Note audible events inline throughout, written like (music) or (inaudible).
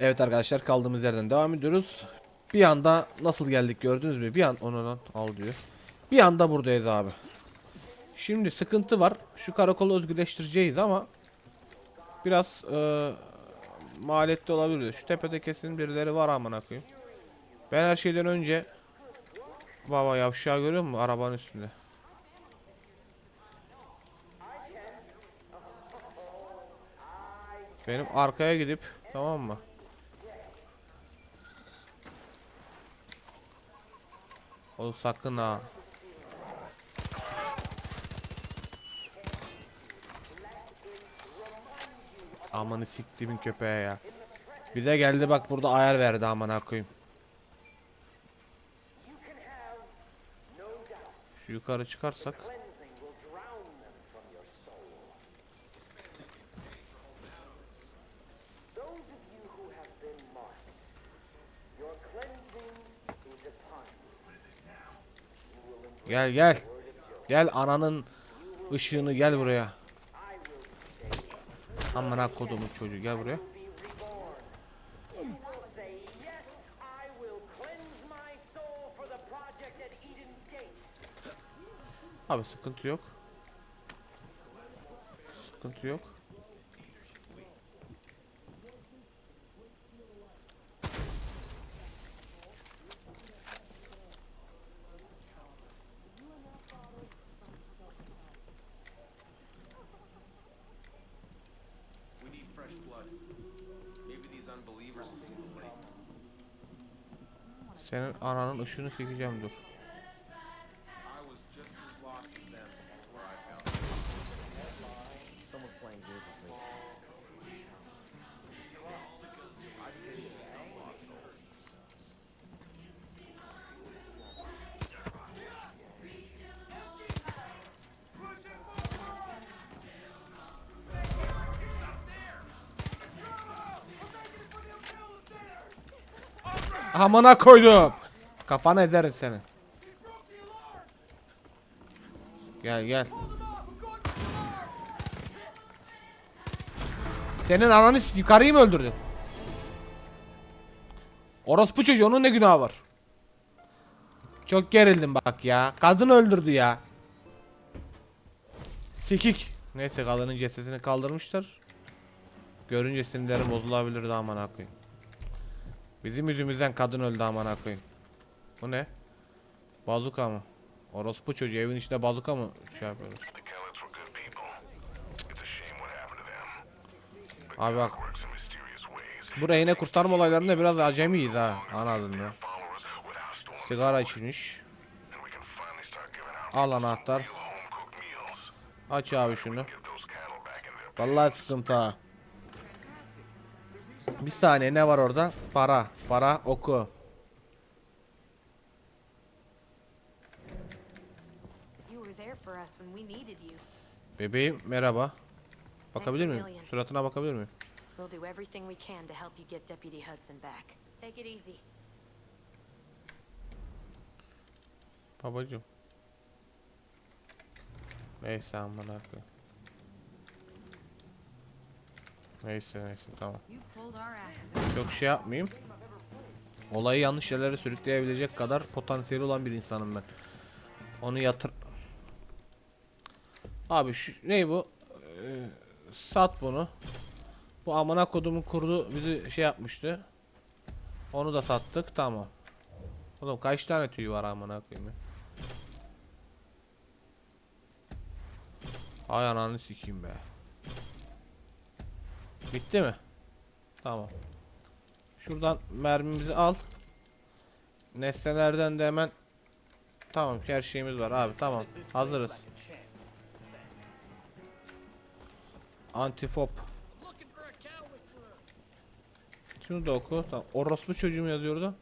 Evet arkadaşlar kaldığımız yerden devam ediyoruz. Bir anda nasıl geldik gördünüz mü? Bir an onu al diyor. Bir anda buradayız abi. Şimdi sıkıntı var. Şu karakolu özgürleştireceğiz ama biraz e, maliyetli olabilir. Şu tepede kesin birileri var amına koyayım. Ben her şeyden önce Baba yavşağı görüyor musun arabanın üstünde? Benim arkaya gidip tamam mı? Oğlum sakın ha. Amanı siktimin köpeğe ya. Bize geldi bak burada ayar verdi amına koyayım. Şu yukarı çıkarsak. Gel gel. Gel ananın ışığını gel buraya. Amına kodumun çocuğu gel buraya. Abi sıkıntı yok. Sıkıntı yok. Senin ananın ışığını sikeceğim dur. Amına koydum. Kafana ezerim seni. Gel gel. Senin ananı karıyı mı öldürdün? Orospu çocuğu onun ne günahı var? Çok gerildim bak ya. Kadın öldürdü ya. Sikik. Neyse kadının cesedini kaldırmışlar. Görünce sinirlerim bozulabilirdi aman koyayım. Bizim yüzümüzden kadın öldü amına koyayım. Bu ne? Bazuka mı? Orospu çocuğu evin içinde bazuka mı şey yapıyorlar? Abi bak. Bu rehine kurtarma olaylarında biraz acemiyiz ha. Anladın? Sigara içilmiş. Al anahtar. Aç abi şunu. Vallahi sıkıntı ha. Bir saniye ne var orada? Para. Para oku. Bebeğim merhaba. Bakabilir miyim? Suratına bakabilir miyim? We'll do everything we can to help you get Deputy Hudson back. Take it easy. Babacım. Neyse amına koyayım. Neyse neyse tamam. Çok şey yapmayayım. Olayı yanlış yerlere sürükleyebilecek kadar potansiyeli olan bir insanım ben. Onu yatır... Abi şu ne bu? Ee, sat bunu. Bu amına kodumun kurdu bizi şey yapmıştı. Onu da sattık tamam. Oğlum kaç tane tüy var amına koyayım ya? Ay ananı sikeyim be. Bitti mi? Tamam. Şuradan mermimizi al. Nesnelerden de hemen Tamam her şeyimiz var abi tamam hazırız. Antifop. Şunu da oku. Tamam. Orospu çocuğum yazıyordu.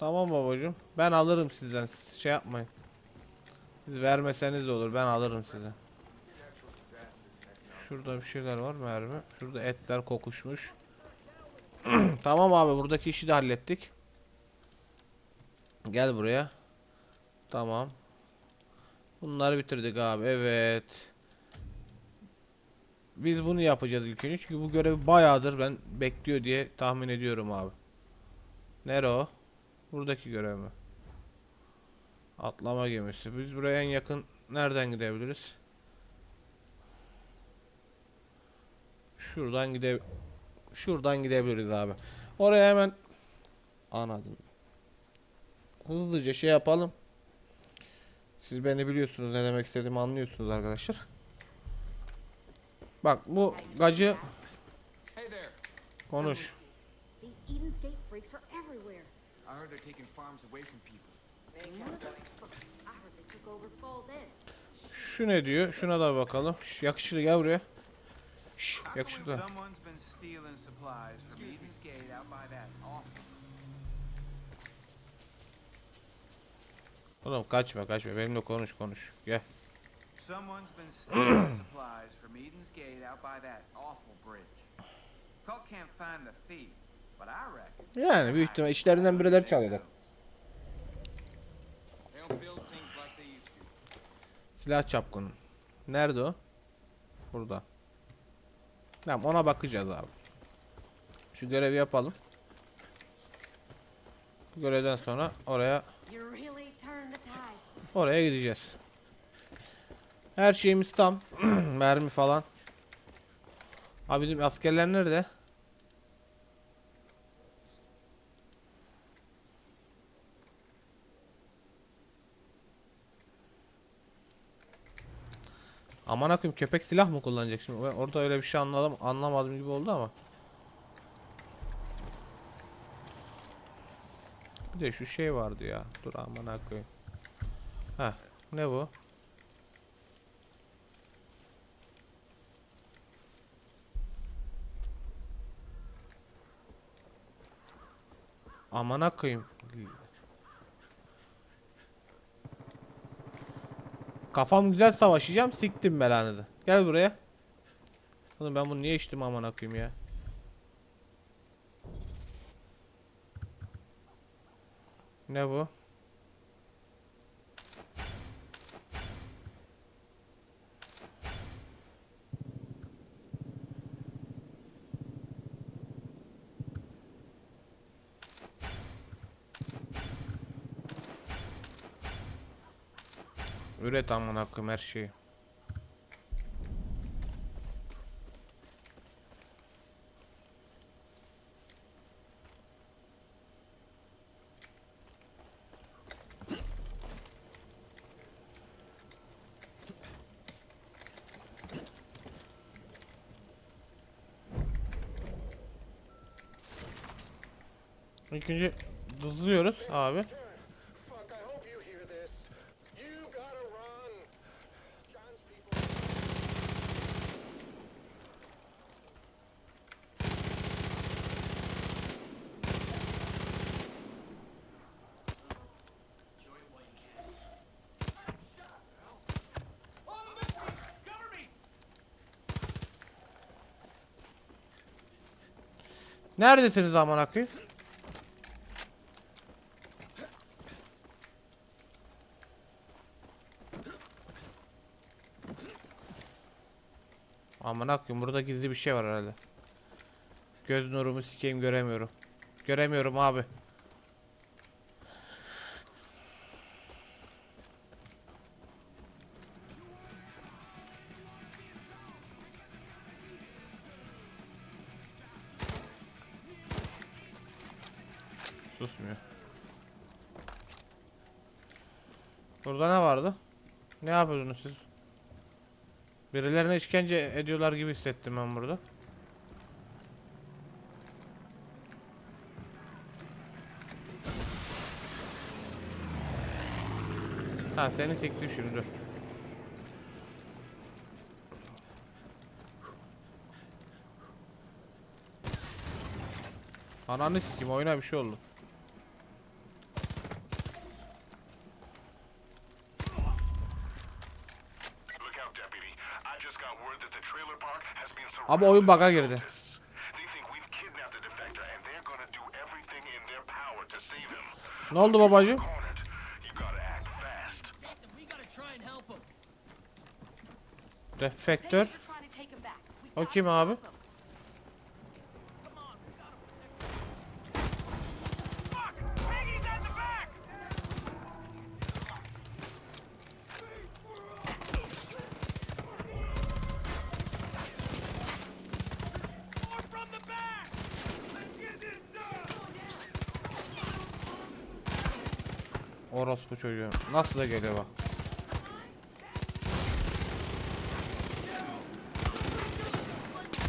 Tamam babacığım. Ben alırım sizden. Siz Şey yapmayın. Siz vermeseniz de olur. Ben alırım size. Şurada bir şeyler var mermi. Şurada etler kokuşmuş. (clears throat) tamam abi buradaki işi de hallettik. Gel buraya. Tamam. Bunları bitirdik abi. Evet. Biz bunu yapacağız ilk önce. Çünkü bu görevi bayağıdır ben bekliyor diye tahmin ediyorum abi. Nere o? Buradaki görev mi? Atlama gemisi. Biz buraya en yakın nereden gidebiliriz? Şuradan gide Şuradan gidebiliriz abi. Oraya hemen anladım. Hızlıca şey yapalım. Siz beni biliyorsunuz ne demek istediğimi anlıyorsunuz arkadaşlar. Bak bu gacı konuş. Şu ne diyor? Şuna da bakalım. Şş, yakışıklı gel buraya. Şş, yakışıklı. Oğlum kaçma kaçma. Benimle konuş konuş. Gel. Someone's been stealing supplies from Eden's Gate out by that awful bridge. Cult can't find the thief, but I reckon. Yani büyük ihtimal içlerinden birileri çalıyorlar. Silah çapkını. Nerede o? Burada. Tamam ona bakacağız abi. Şu görevi yapalım. Bu görevden sonra oraya oraya gideceğiz. Her şeyimiz tam. (clears throat) Mermi falan. Abi bizim askerler nerede? Aman akım köpek silah mı kullanacak şimdi? Ben orada öyle bir şey anladım anlamadım gibi oldu ama. Bir de şu şey vardı ya. Dur aman akım. Heh, ne bu? Amana koyayım. Kafam güzel savaşacağım. Siktim belanızı. Gel buraya. Oğlum ben bunu niye içtim amına koyayım ya? Ne bu? Üret amına koyayım her şeyi. İlk hızlıyoruz abi. Fuck, I hope you hear this. You gotta run. John's people. Neredesiniz aman akıyım? Aman akıyım burada gizli bir şey var herhalde. Göz nurumu sikeyim göremiyorum. Göremiyorum abi. Ne yapıyordunuz siz? Birilerine işkence ediyorlar gibi hissettim ben burada. Ha seni siktim şimdi dur. Ananı sikeyim oyuna bir şey oldu. Look out, deputy. I just got word that the trailer park has been Abi oyun bug'a surrounded by girdi. cultists. They think we've kidnapped the defector and they're gonna do everything in their power to save him. Ne oldu babacığım? Defektör. O kim abi? Orospu çocuğu. Nasıl da geliyor bak.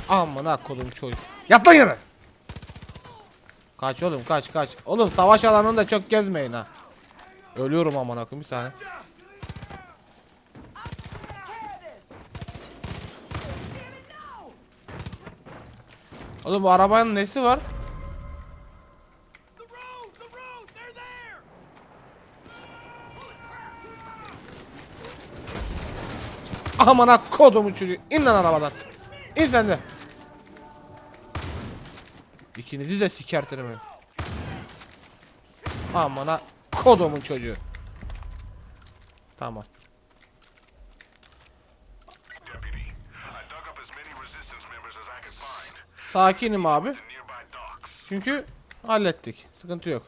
Amına kodum çocuk. Yat lan yere. Kaç oğlum kaç kaç. Oğlum savaş alanında çok gezmeyin ha. Ölüyorum amına koyayım bir saniye. Oğlum bu arabanın nesi var? Amına kodumu çocuğu. İn lan arabadan. İn sen de. İkinizi de sikertirim. ben. Amına kodumun çocuğu. Tamam. Sakinim abi. Çünkü hallettik. Sıkıntı yok.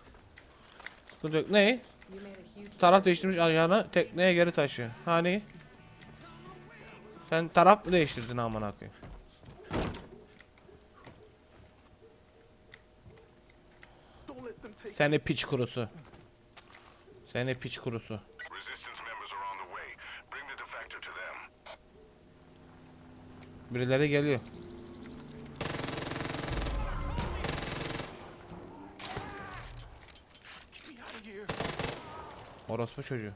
Sıkıntı yok. Ne? Taraf değiştirmiş ayağını tekneye geri taşı. Hani? Sen taraf mı değiştirdin amına koyayım? Seni piç kurusu. Seni piç kurusu. Birileri geliyor. Orospu çocuğu.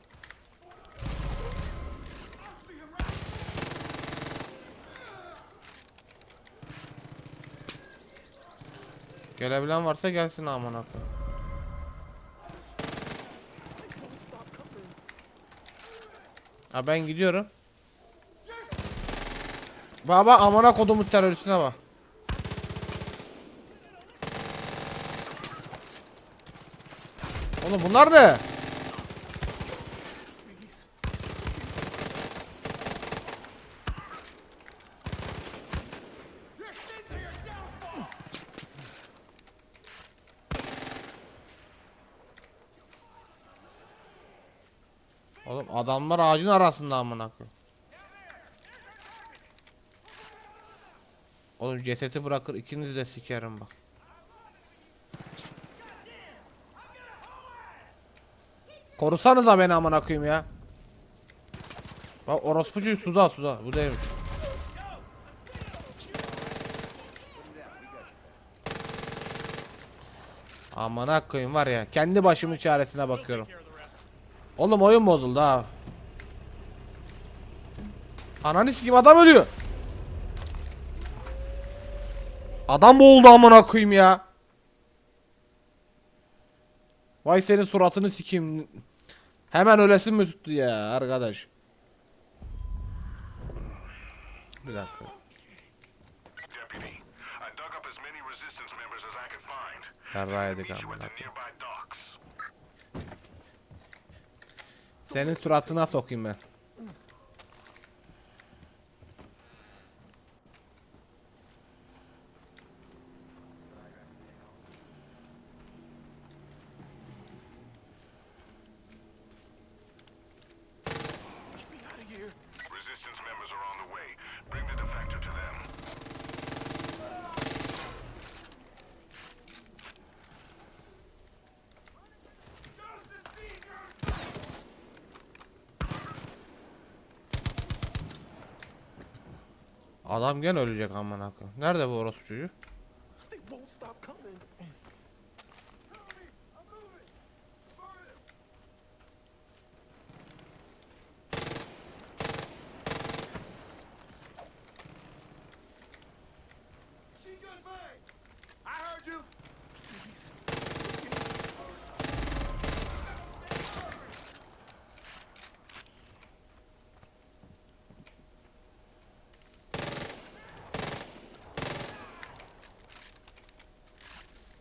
Gelebilen varsa gelsin amına koyayım. Ha ben gidiyorum. Baba amına kodumun teröristine bak. Oğlum bunlar ne? Oğlum adamlar ağacın arasında amına koyayım. Oğlum cesedi bırakır ikinizi de sikerim bak. Korusanıza beni amına koyayım ya. Bak orospucu suda suda bu değilmiş. Amına koyayım var ya kendi başımın çaresine bakıyorum. Oğlum oyun bozuldu ha. Ananı sikeyim adam ölüyor. Adam boğuldu amına koyayım ya. Vay senin suratını sikeyim. Hemen ölesin mi tuttu ya arkadaş? Bir dakika. Deputy, I dug up as many resistance members as I could find. Yarrağı yedik Meet you amına at the koyayım. nearby docks. Senin suratına sokayım ben. Resistance members are on the way. Bring the defector to them. Adam gene ölecek amına koyayım. Nerede bu orospu çocuğu?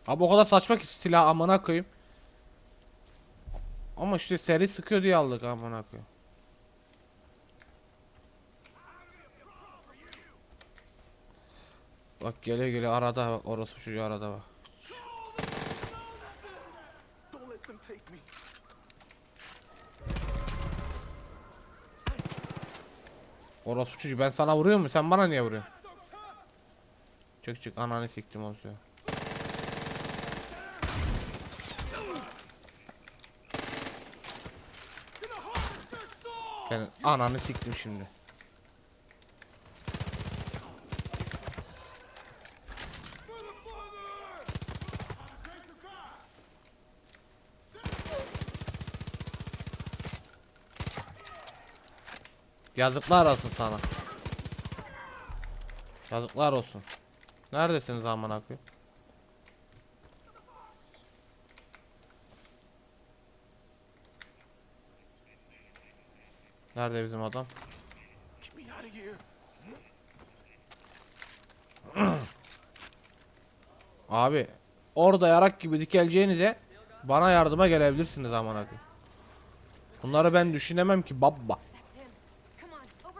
Abi o kadar saçma ki silah amına koyayım. Ama işte seri sıkıyor diye aldık amına koyayım. Bak gele gele arada bak orospu çocuğu arada bak. Orospu çocuğu ben sana vuruyor mu? Sen bana niye vuruyorsun? Çık çık ananı siktim olsun. Senin ananı siktim şimdi. Yazıklar olsun sana. Yazıklar olsun. Neredesiniz aman akıyım? Nerede bizim adam? (clears throat) Abi orada yarak gibi dikeleceğinize bana yardıma gelebilirsiniz aman akıyım. Bunları ben düşünemem ki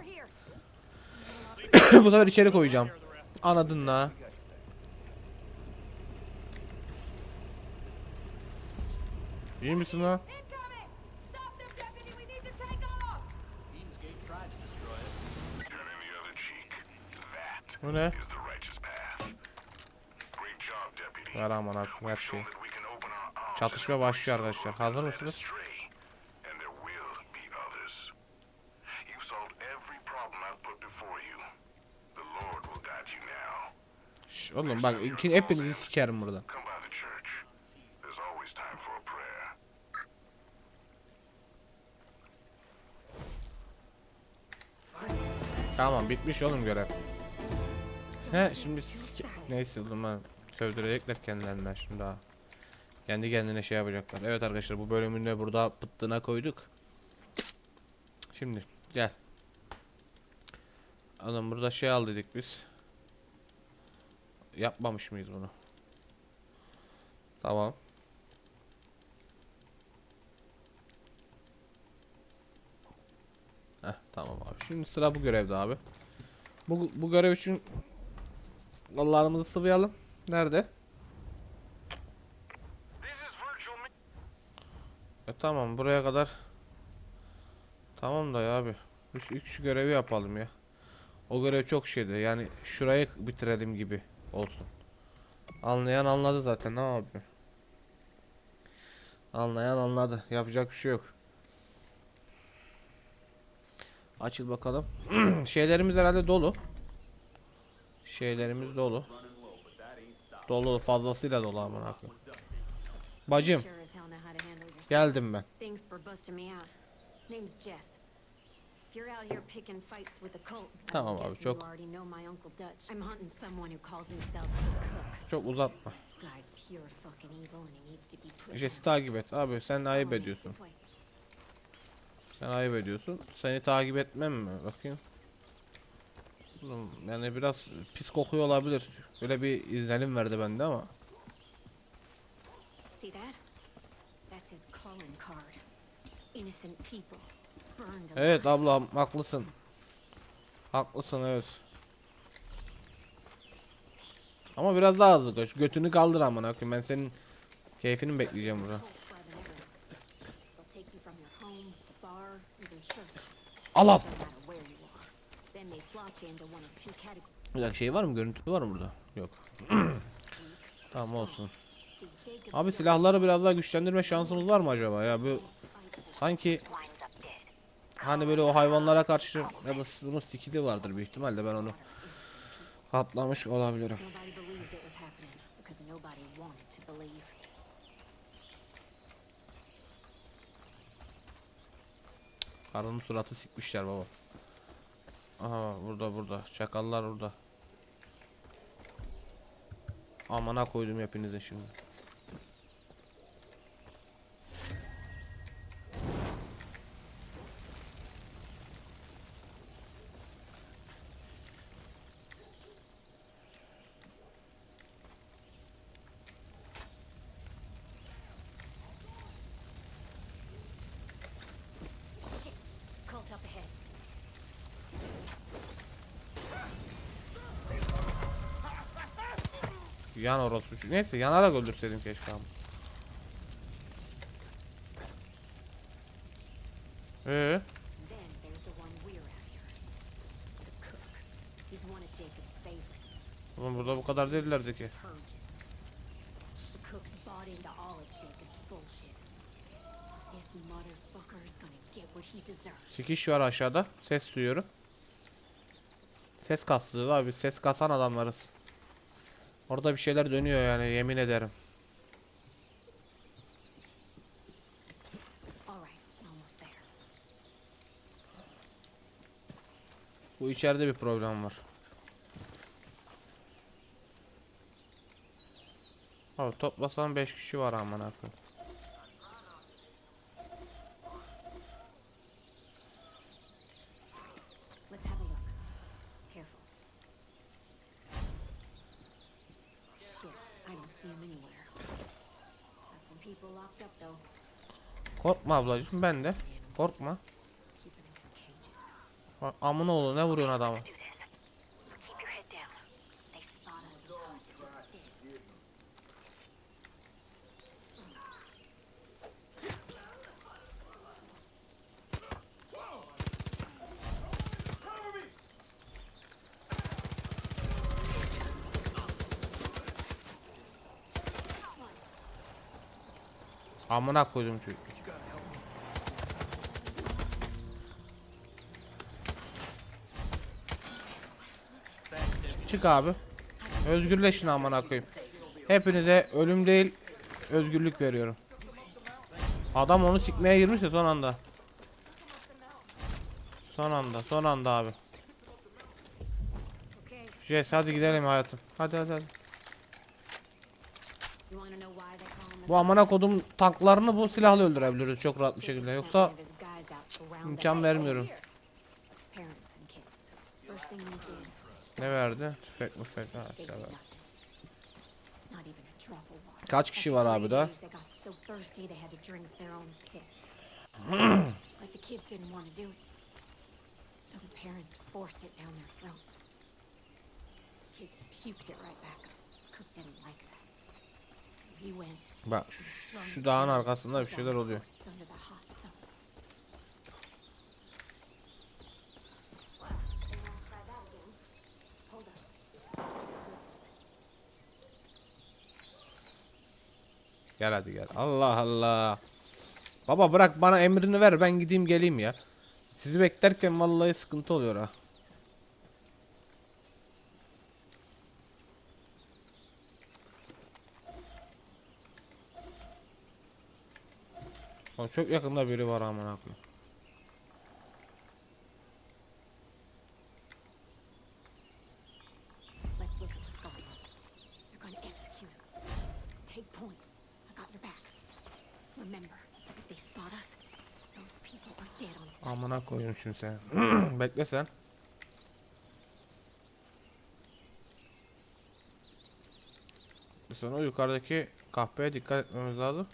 here. (clears throat) Bu sefer içeri koyacağım. Anladın la. İyi misin lan? Incoming! Stop them, deputy! We need to take off! Eden's Gate tried to destroy us. Turn in the other cheek. That Bu ne? Ver aman akıyım her şey. Arms Çatışma başlıyor arkadaşlar. Hazır mısınız? Şş, oğlum bak hepinizi sikerim burada. Tamam bitmiş oğlum görev. Sen şimdi neyse ben sövdürecekler kendilerinden şimdi daha. Kendi kendine şey yapacaklar. Evet arkadaşlar bu bölümünü de burada pıttına koyduk. Şimdi gel. Adam burada şey al biz. Yapmamış mıyız bunu? Tamam. Heh, tamam abi. Şimdi sıra bu görevde abi. Bu, bu görev için Allah'ımızı sıvayalım. Nerede? E tamam buraya kadar. Tamam da ya abi. İlk şu görevi yapalım ya. O görev çok şeydi. Yani şurayı bitirelim gibi olsun. Anlayan anladı zaten ne abi. Anlayan anladı. Yapacak bir şey yok. Açıl bakalım. (clears throat) Şeylerimiz herhalde dolu. Şeylerimiz dolu. Dolu fazlasıyla dolu aman koyayım. Bacım geldim ben. Tamam abi, çok-. Çok uzatma. Down. takip et abi sen ayıp ediyorsun. Sen ayıp ediyorsun. Seni takip etmem mi? Bakayım. Oğlum, Yani biraz pis kokuyor olabilir. Böyle bir izlenim verdi bende ama. See that? That's his calling card. Innocent people burned alive. Evet ablam haklısın. Haklısın evet. Ama biraz daha hızlı koş. Götünü kaldır amına koyayım. Ben senin keyfini bekleyeceğim burada. Al. Bir dakika şey var mı? Görüntü var mı burada? Yok. (clears throat) tamam olsun. Abi silahları biraz daha güçlendirme şansımız var mı acaba ya? Bu sanki hani böyle o hayvanlara karşı ya da bunun skill'i vardır büyük ihtimalle ben onu atlamış olabilirim. Karının suratı sikmişler baba. Aha burada burada. Çakallar burada. Amana koydum hepinize şimdi. Yan orospu. Neyse yanarak öldürseydim keşke ama. Ee, oğlum burada bu kadar değillerdi ki. Sikiş var aşağıda. Ses duyuyorum. Ses kastı abi. Ses kasan adamlarız. Orada bir şeyler dönüyor yani yemin ederim. Bu içeride bir problem var. Abi toplasan 5 kişi var aman akım. Ablacığım ben de. Korkma. Bak, Amına oğlu ne vuruyorsun adamı? Keep your head Çık abi. Özgürleşin amına koyayım. Hepinize ölüm değil özgürlük veriyorum. Adam onu sikmeye girmiş ya son anda. Son anda, son anda abi. Jess hadi gidelim hayatım. Hadi hadi hadi. Bu amına kodum tanklarını bu silahla öldürebiliriz çok rahat bir şekilde. Yoksa imkan vermiyorum. Ne verdi? Tüfek müfek. Ha, water. Kaç kişi var abi daha? (clears throat) So the parents forced it down their throats. Kids puked it right back. Cook didn't like that. So he went Bak şu dağın arkasında bir şeyler oluyor. Gel hadi gel. Allah Allah. Baba bırak bana emrini ver ben gideyim geleyim ya. Sizi beklerken vallahi sıkıntı oluyor ha. Çok yakında biri var aman aklı. Koyayım şimdi sen. Bekle sen. Sonra yukarıdaki kahpeye dikkat etmemiz lazım.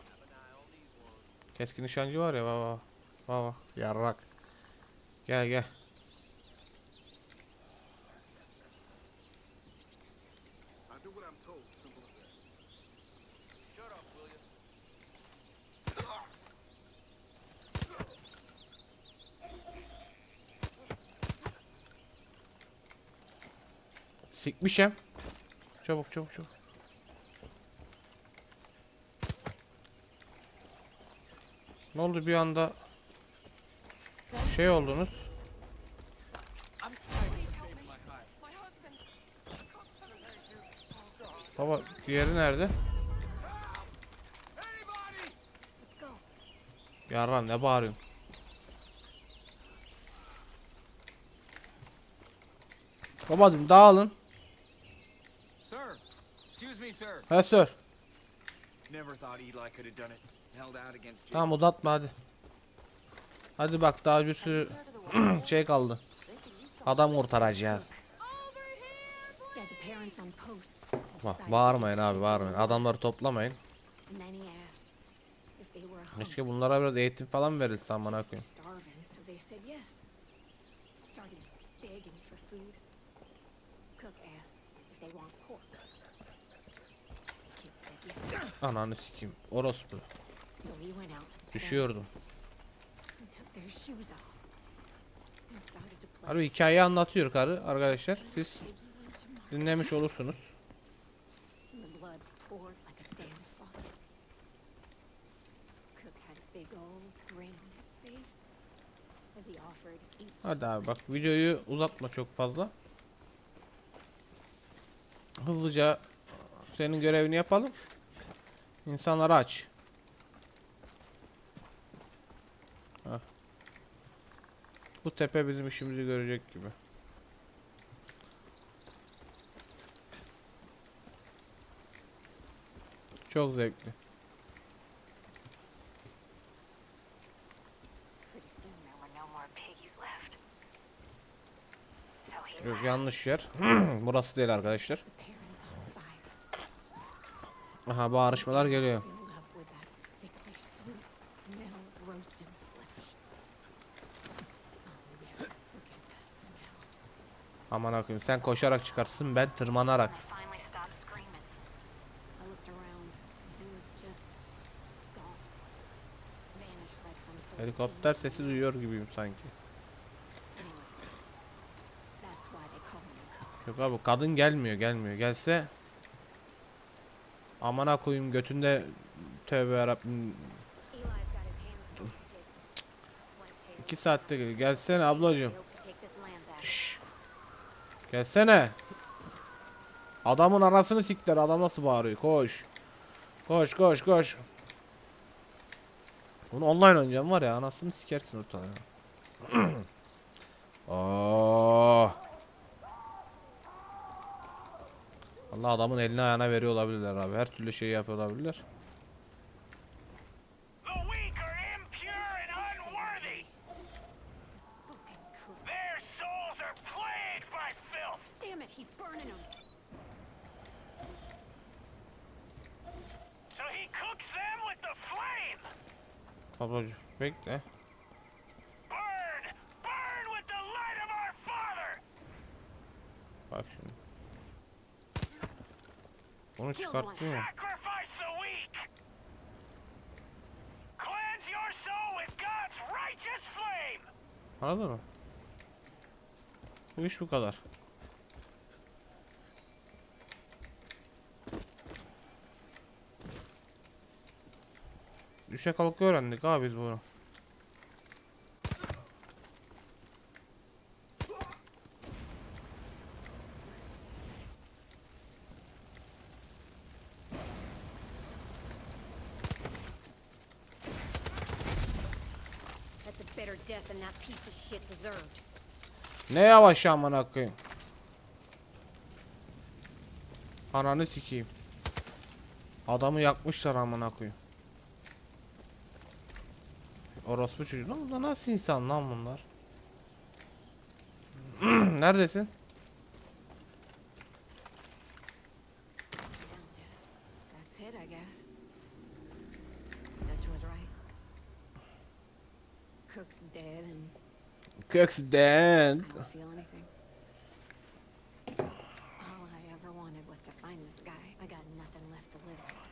Keskin nişancı var ya baba. Baba yarrak. Gel gel. I do what I'm told. Simple as that. Shut up, will you? Sikmişem. Çabuk çabuk çabuk. Ne oldu bir anda şey oldunuz. Baba diğeri nerede? Yarran ne bağırıyorsun? Babacım dağılın. Sir, excuse me, sir. He sir. Never thought Eli could have done it. Held out against Jake. Tamam uzatma hadi. Hadi bak daha bir sürü (clears throat) şey kaldı. Adam kurtaracağız. Bak bağırmayın abi bağırmayın. Adamları toplamayın. Keşke bunlara biraz eğitim falan verilse amına koyayım. And started to play. Harbi hikayeyi anlatıyor karı arkadaşlar. Siz dinlemiş olursunuz. Hadi abi bak videoyu uzatma çok fazla. Hızlıca senin görevini yapalım. İnsanları aç. Heh. Bu tepe bizim işimizi görecek gibi. Çok zevkli. Yok yanlış yer. (clears throat) Burası değil arkadaşlar. Forget that smell. Aman akıyım sen koşarak çıkarsın ben tırmanarak. Helikopter sesi duyuyor gibiyim sanki. Yok abi kadın gelmiyor gelmiyor. Gelse amana koyayım götünde tövbe yarabbim. İki saatte geliyor. Gelsene ablacığım. Şşş. Gelsene. Adamın arasını siktir. Adam nasıl bağırıyor? Koş. Koş koş koş. Bunu online oynayacağım var ya anasını sikersin ortadan (clears throat) ya. Allah adamın eline ayağına veriyor olabilirler abi. Her türlü şeyi yapıyor olabilirler. The weak God's righteous flame! Anladın mı? Bu iş bu kadar. Düşe kalka öğrendik abi biz bunu. Ne yavaş amına koyayım. Ananı sikeyim. Adamı yakmışlar amına koyayım. Orospu çocuğu. Lan bunlar nasıl insan lan bunlar? (clears throat) Neredesin? Cook's dead and Cook's dead. I don't feel anything. All I ever wanted was to find this guy. I got nothing left to live for.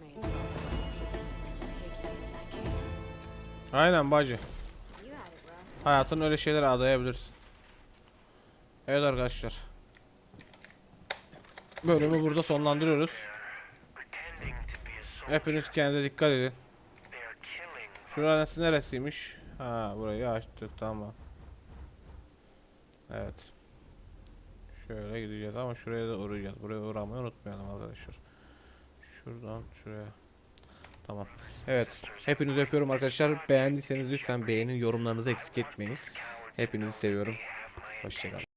May as well try taking as many piggies as I can. Aynen bacı. Hayatın öyle şeylere adayabilirsin. Evet arkadaşlar. Bölümü burada sonlandırıyoruz. Hepiniz kendinize dikkat edin. Şurası neresiymiş? Ha burayı açtık tamam. Evet. Şöyle gideceğiz ama şuraya da uğrayacağız. Buraya uğramayı unutmayalım arkadaşlar. Şuradan şuraya. Tamam. Evet. Hepinizi öpüyorum arkadaşlar. Beğendiyseniz lütfen beğenin. Yorumlarınızı eksik etmeyin. Hepinizi seviyorum. Hoşçakalın.